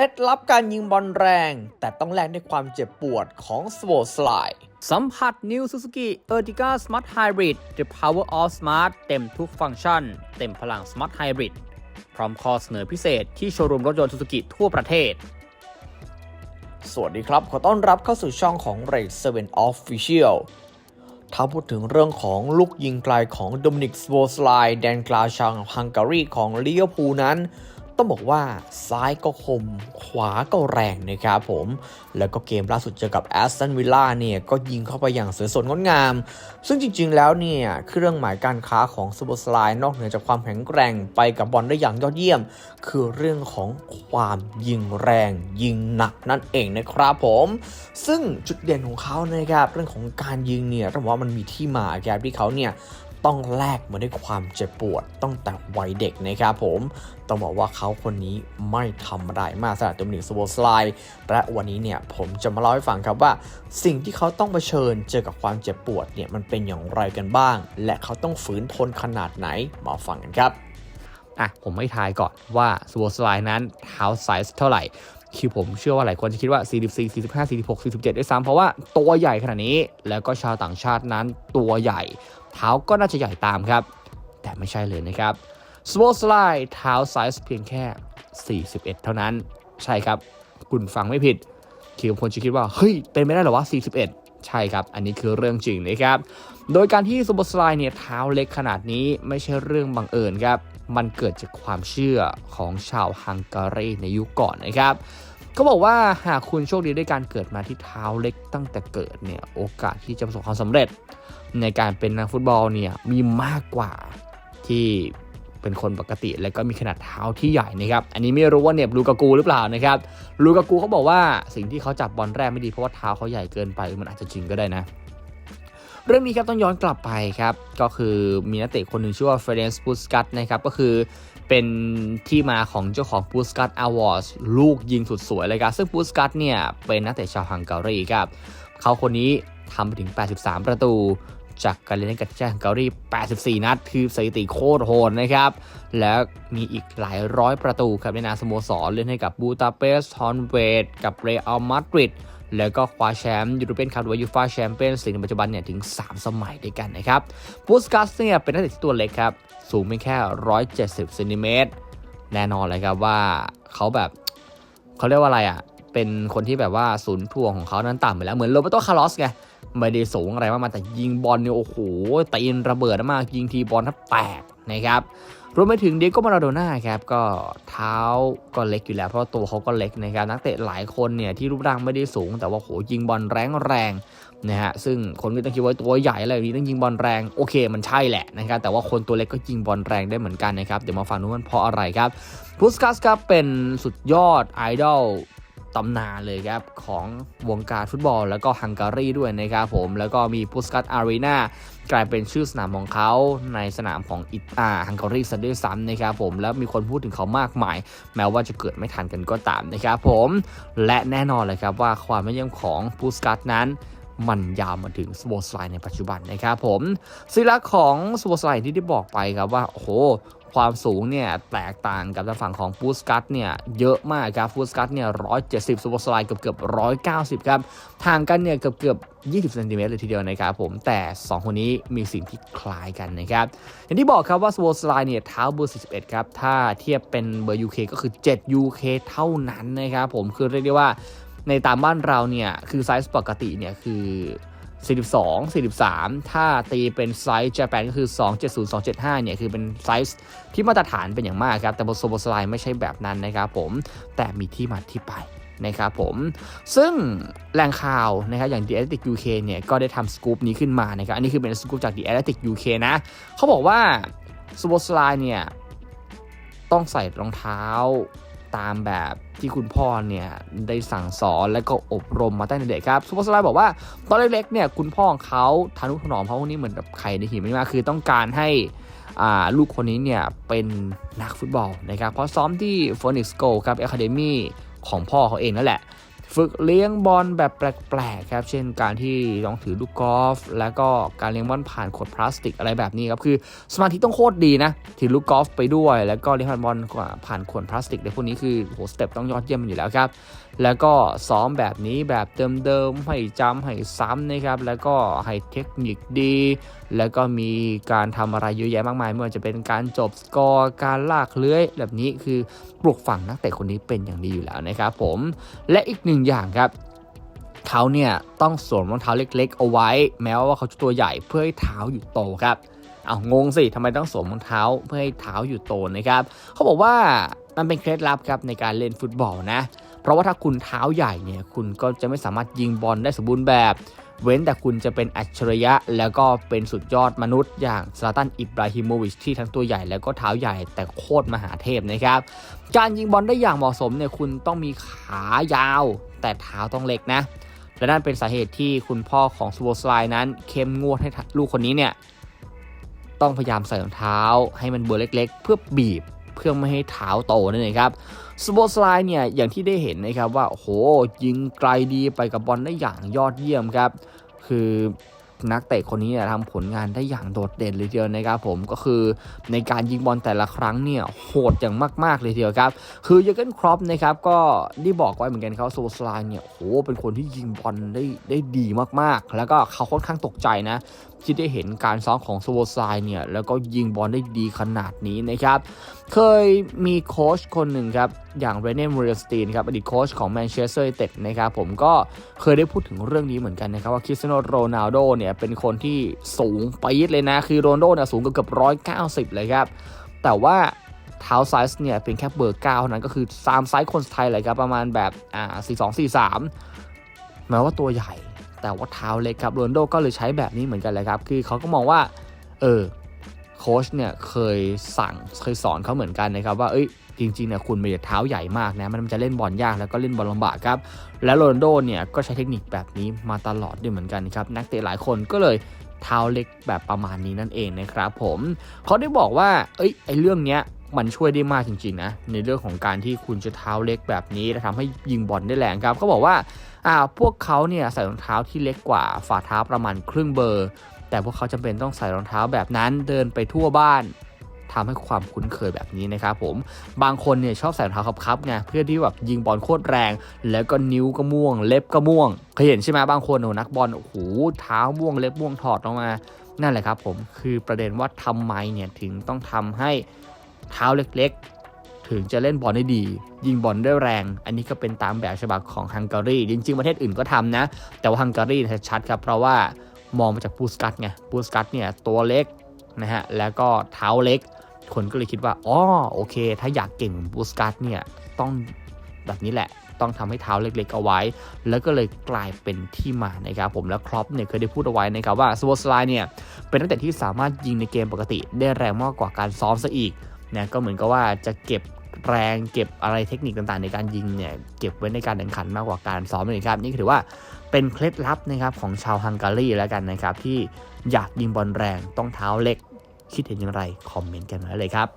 ล็ดลับการยิงบอลแรง แต่ต้องแลกด้วยความเจ็บปวดของสโ r สไลด์สัมผัส New Suzuki Ertiga Smart Hybrid The Power of Smart เต็มทุกฟังก์ชัน เต็มพลัง Smart Hybrid พร้อมข้อเสนอพิเศษที่โชว์รูมรถยนต์ Suzuki ทั่วประเทศ สวัสดีครับ ขอต้อนรับเข้าสู่ช่องของ r a c 7 Official ถ้าพูดถึงเรื่องของลูกยิงไกลของโดมินิกสโวสไลแดนกลาชังฮังการีของลิเวอร์พูลนั้น ต้องบอกว่าซ้ายก็คม ขวาก็แรงนะครับผม แล้วก็เกมล่าสุดเจอกับแอสตันวิลล่าเนี่ยก็ยิงเข้าไปอย่างสวยสดงดงาม ซึ่งจริงๆแล้วเนี่ย เครื่องหมายการค้าของสโวสไลนอกเหนือจากความแข็งแกร่งไปกับบอลได้อย่างยอดเยี่ยม คือเรื่องของความยิงแรงยิงหนักนั่นเองนะครับผม ซึ่งจุดเด่นของเขานะครับเรื่องของการยิงเนี่ยต้องบอกว่ามันมีที่มาครับที่เขาเนี่ย ต้องแลกมาด้วยความเจ็บปวดตั้งแต่วัยเด็กนะครับผม ต้องบอกว่าเขาคนนี้ไม่ธรรมดามากสำหรับโดมินิกสโบสไลและวันนี้เนี่ยผมจะมาเล่าให้ฟังครับว่า สิ่งที่เขาต้องเผชิญเจอกับความเจ็บปวดเนี่ยมันเป็นอย่างไรกันบ้าง และเขาต้องฝืนทนขนาดไหนมาฟังกันครับอะผมไม่ทายก่อนว่าสโวสไลนั้นเท้าไซส์เท่าไหร่คือผมเชื่อว่าหลายคนจะคิดว่า 44 45 46 47 ด้วยซ้ำเพราะว่าตัวใหญ่ขนาดนี้ แล้วก็ชาวต่างชาตินั้นตัวใหญ่ เท้าก็น่าจะใหญ่ตามครับ แต่ไม่ใช่เลยนะครับสโวสไลเท้าไซส์เพียงแค่ 41 เท่านั้น ใช่ครับ คุณฟังไม่ผิด คือบางคนจะคิดว่า เฮ้ย เป็นไม่ได้หรอวะ 41 ใช่ครับ อันนี้คือเรื่องจริงนะครับ โดยการที่ซูเปอร์สไลด์เนี่ยเท้าเล็กขนาดนี้ไม่ใช่เรื่องบังเอิญครับ มันเกิดจากความเชื่อของชาวฮังการีในยุคก่อนนะครับ เขาบอกว่าหากคุณโชคดีด้วยการเกิดมาที่เท้าเล็กตั้งแต่เกิดเนี่ยโอกาสที่จะประสบความสำเร็จ ในการเป็นนักฟุตบอลเนี่ยมีมากกว่าที่เป็นคนปกติ และก็มีขนาดเท้าที่ใหญ่นะครับ อันนี้ไม่รู้ว่าเนี่ยลูกากูหรือเปล่านะครับลูกากูเขาบอกว่าสิ่งที่เขาจับบอลแรกไม่ดีเพราะว่าเท้าเขาใหญ่เกินไปมันอาจจะจริงก็ได้นะ เรื่องนี้ครับต้องย้อนกลับไปครับ ก็คือมีนักเตะคนหนึ่งชื่อว่าเฟรนซ์ปูสกัตนะครับ ก็คือเป็นที่มาของเจ้าของปูสกัตอวอร์ดลูกยิงสุดสวยเลยครับ ซึ่งปูสกัตเนี่ยเป็นนักเตะชาวฮังการีครับ เขาคนนี้ทำไปถึง 83 ประตู จากการเล่นกับทีมชาติฮังการี 84 นัด คือสถิติโคตรโหดนะครับ แล้วมีอีกหลายร้อยประตูครับในนามสโมสรเล่นให้กับบูตาเปสต์ฮอนเวดกับเรอัลมาดริด แล้วก็คว้าแชมป์ยูโรเปียนคัพหรือว่ายูฟาแชมเปี้ยนส์ลีกในปัจจุบันเนี่ยถึง 3 สมัยด้วยกันนะครับปูสกัสเนี่ยเป็นนักเตะที่ตัวเล็กครับ สูงเพียงแค่ 170เซนติเมตรแน่นอนเลยครับว่าเขาแบบเขาเรียกว่าอะไรอะเป็นคนที่แบบว่าศูนย์ทวงของเขานั้นต่ำไปแล้วเหมือนโรเบโตคาร์ลอสไง ไม่ได้สูงอะไรมากมาแต่ยิงบอลเนี่ยโอ้โหตีนระเบิดมากยิงทีบอลทับแตกนะครับรวมไปถึงเดียโกมาราโดน่าครับก็เท้าก็เล็กอยู่แล้วเพราะตัวเขาก็เล็กนะครับนักเตะหลายคนเนี่ยที่รูปร่างไม่ได้สูง แต่ว่าโหยิงบอลแรงแรงนะฮะซึ่งคนก็ต้องคิดว่าตัวใหญ่อะไรแบบนี้ต้องยิงบอลแรงโอเคมันใช่แหละนะครับแต่ว่าคนตัวเล็กก็ยิงบอลแรงได้เหมือนกันนะครับเดี๋ยวมาฟังดูมันเพราะอะไรครับพุสกัสครับเป็นสุดยอดไอดอล ตำนานเลยครับของวงการฟุตบอล แล้วก็ฮังการีด้วยนะครับผม แล้วก็มีพุสกัตอารีนากลายเป็นชื่อสนามของเขาในสนามของอิตาฮังการีซะด้วยซ้ำนะครับผม แล้วมีคนพูดถึงเขามากมาย แม้ว่าจะเกิดไม่ทันกันก็ตามนะครับผม และแน่นอนเลยครับว่าความไม่เยี่ยมของพุสกัตนั้นมันยาวมาถึงสโวสไลในปัจจุบันนะครับผมศิลักของสโวสไลที่ได้บอกไปครับว่าโอ้โห ความสูงเนี่ยแตกต่างกับทางฝั่งของปูสกัตเนี่ยเยอะมากครับปูสกัตเนี่ยร้อยเจ็ดสิบซูเปอร์สไลด์เกือบเกือบร้อยเก้าสิบครับทางกันเนี่ยเกือบเกือบยี่สิบเซนติเมตรเลยทีเดียวนะครับผมแต่ 2 คนนี้มีสิ่งที่คล้ายกันนะครับอย่างที่บอกครับว่าสโวสไลด์เนี่ยเท้าเบอร์ 41 ครับ ถ้าเทียบเป็นเบอร์ UK ก็คือ 7 UK เท่านั้นนะครับผมคือเรียกได้ว่าในตามบ้านเราเนี่ยคือไซส์ปกติเนี่ยคือ 42 43 ถ้าตีเป็นไซส์ญี่ปุ่นก็คือ 270 275 เนี่ย คือเป็นไซส์ที่มาตรฐานเป็นอย่างมากครับ แต่บนโซโบสไลไม่ใช่แบบนั้นนะครับผม แต่มีที่มาที่ไปนะครับผม ซึ่งแหล่งข่าวนะครับอย่าง The Athletic UK เนี่ย ก็ได้ทำสกู๊ปนี้ขึ้นมานะครับ อันนี้คือเป็นสกู๊ปจาก The Athletic UK นะ เขาบอกว่าโซโบสไลเนี่ย ต้องใส่รองเท้า ตามแบบที่คุณพ่อเนี่ยได้สั่งสอนและก็อบรมมาตั้งแต่เด็กครับซูเปอร์สไลด์บอกว่าตอนเล็กๆเนี่ยคุณพ่อของเขาทานุถนอมเขาคนนี้เหมือนแบบไข่ในหินไม่มากคือต้องการให้ลูกคนนี้เนี่ยเป็นนักฟุตบอลนะครับเพราะซ้อมที่ Phoenix Go ครับ Academy ของพ่อเขาเองนั่นแหละ ฝึกเลี้ยงบอลแบบแปลกๆครับเช่นการที่ต้องถือลูกกอล์ฟแล้วก็การเลี้ยงบอลผ่านขวดพลาสติกอะไรแบบนี้ครับคือสมาธิต้องโคตรดีนะถือลูกกอล์ฟไปด้วย แล้วก็เลี้ยงบอลผ่านขวดพลาสติกในพวกนี้คือโหสเต็ปต้องยอดเยี่ยมอยู่แล้วครับ แล้วก็ซ้อมแบบนี้แบบเดิมๆให้จำให้ซ้ำนะครับ แล้วก็ให้เทคนิคดี แล้วก็มีการทำอะไรเยอะแยะมากมายไม่ว่าจะเป็นการจบสกอร์การลากเลื้อย แบบนี้คือปลูกฝังนักเตะคนนี้เป็นอย่างดีอยู่แล้วนะครับผมและอีกหนึ่งอย่างครับเขาเนี่ยต้องสวมรองเท้าเล็ก ๆ เอาไว้ แม้ว่าเขาจะตัวใหญ่เพื่อให้เท้าอยู่โตครับเอางงสิทำไมต้องสวมรองเท้าเพื่อให้เท้าอยู่โตนะครับ เขาบอกว่ามันเป็นเคล็ดลับครับในการเล่นฟุตบอลนะ เพราะว่าถ้าคุณเท้าใหญ่เนี่ยคุณก็จะไม่สามารถยิงบอลได้สมบูรณ์แบบ เว้นแต่คุณจะเป็นอัจฉริยะ แล้วก็เป็นสุดยอดมนุษย์ อย่างซาตันอิบราฮิโมวิชที่ทั้งตัวใหญ่แล้วก็เท้าใหญ่แต่โคตรมหาเทพนะครับ การยิงบอลได้อย่างเหมาะสมเนี่ยคุณต้องมีขายาว แต่เท้าต้องเล็กนะและนั่นเป็นสาเหตุที่คุณพ่อของสโวสไลนั้นเข้มงวดให้ลูกคนนี้เนี่ยต้องพยายามใส่รองเท้าให้มันเบอร์เล็ก ๆ เพื่อบีบ เพื่อไม่ให้เท้าโตนั่นเองครับสโบสไลเนี่ยอย่างที่ได้เห็นนะครับว่าโหยิงไกลดีไปกับบอลได้อย่างยอดเยี่ยมครับ คือนักเตะคนนี้เนี่ยทำผลงานได้อย่างโดดเด่นเลยทีเดียวนะครับผมก็คือในการยิงบอลแต่ละครั้งเนี่ยโหดอย่างมากๆเลยทีเดียวครับ คือเยอร์เกนครอปนะครับก็ได้บอกไว้เหมือนกันเขาโซสไลน์เนี่ยโหเป็นคนที่ยิงบอลได้ได้ดีมากๆ แล้วก็เขาค่อนข้างตกใจนะ ที่ได้เห็นการซ้อมของสโวไซเนี่ยแล้วก็ยิงบอลได้ดีขนาดนี้นะครับ เคยมีโค้ชคนหนึ่งครับ อย่างเรเน่มเรสตีนครับอดีตโค้ชของแมนเชสเตอร์ยูไนเต็ดนะครับผมก็เคยได้พูดถึงเรื่องนี้เหมือนกันนะครับ ว่าคริสเตียโนโรนัลโดเนี่ยเป็นคนที่สูงไปยิดเลยนะ คือโรนัลโดเนี่ยสูงเกือบร้อยเก้าสิบเลยครับ แต่ว่าเท้าไซส์เนี่ยเป็นแค่เบอร์เก้าเท่านั้นก็คือตามไซส์คนไทยเลยครับประมาณแบบอ่าสี่สองสี่สามแม้ว่าตัวใหญ่ แต่ว่าเท้าเล็กครับโรนโดก็เลยใช้แบบนี้เหมือนกันเลยครับ คือเขาก็มองว่า เออโค้ชเนี่ยเคยสั่งเคยสอนเขาเหมือนกันนะครับว่าเอ้ยจริงๆเนี่ยคุณไม่ได้เท้าใหญ่มากนะมันจะเล่นบอลยากแล้วก็เล่นบอลลำบากครับ และโรนโดเนี่ยก็ใช้เทคนิคแบบนี้มาตลอดด้วยเหมือนกันครับนักเตะหลายคนก็เลยเท้าเล็กแบบประมาณนี้นั่นเองนะครับผมเขาได้บอกว่าเอ้ยไอเรื่องเนี้ย มันช่วยได้มากจริงๆนะในเรื่องของการที่คุณจะเท้าเล็กแบบนี้และทำให้ยิงบอลได้แรงครับเขาบอกว่าอ่าพวกเขาเนี่ยใส่รองเท้าที่เล็กกว่าฝ่าเท้าประมาณครึ่งเบอร์ แต่พวกเขาจำเป็นต้องใส่รองเท้าแบบนั้นเดินไปทั่วบ้านทำให้ความคุ้นเคยแบบนี้นะครับผม บางคนเนี่ยชอบใส่รองเท้าคับๆไงเพื่อที่แบบยิงบอลโคตรแรง แล้วก็นิ้วก็ม่วง เล็บก็ม่วง เคยเห็นใช่ไหมบางคนโอ้นักบอลโอ้โหเท้าม่วงเล็บม่วงถอดออกมา นั่นแหละครับผมคือประเด็นว่าทำไมเนี่ยถึงต้องทำให้ เท้าเล็กๆ ถึงจะเล่นบอลได้ดี ยิงบอลได้แรง อันนี้ก็เป็นตามแบบฉบับของฮังการี จริงๆ ประเทศอื่นก็ทำนะ แต่ว่าฮังการีชัดครับ เพราะว่ามองมาจากปูสกัตไงปูสกัตเนี่ยตัวเล็กนะฮะ แล้วก็เท้าเล็ก คนก็เลยคิดว่า อ๋อ โอเค ถ้าอยากเก่งเหมือนปูสกัตเนี่ย ต้องแบบนี้แหละ ต้องทำให้เท้าเล็กๆเอาไว้ แล้วก็เลยกลายเป็นที่มานะครับผม แล้วครอปเนี่ยเคยได้พูดเอาไว้นะครับว่าสวอสไลเนี่ย เป็นนักเตะที่สามารถยิงในเกมปกติ ได้แรงมากกว่าการซ้อมซะอีก นะก็เหมือนกับว่าจะเก็บแรงเก็บอะไรเทคนิคต่างๆ ในการยิงเนี่ยเก็บไว้ในการแข่งขันมากกว่าการซ้อมเลยครับ นี่ถือว่าเป็นเคล็ดลับนะครับของชาวฮังการีแล้วกันนะครับ ที่อยากยิงบอลแรงต้องเท้าเล็ก คิดเห็นอย่างไร คอมเมนต์กันมาเลยครับ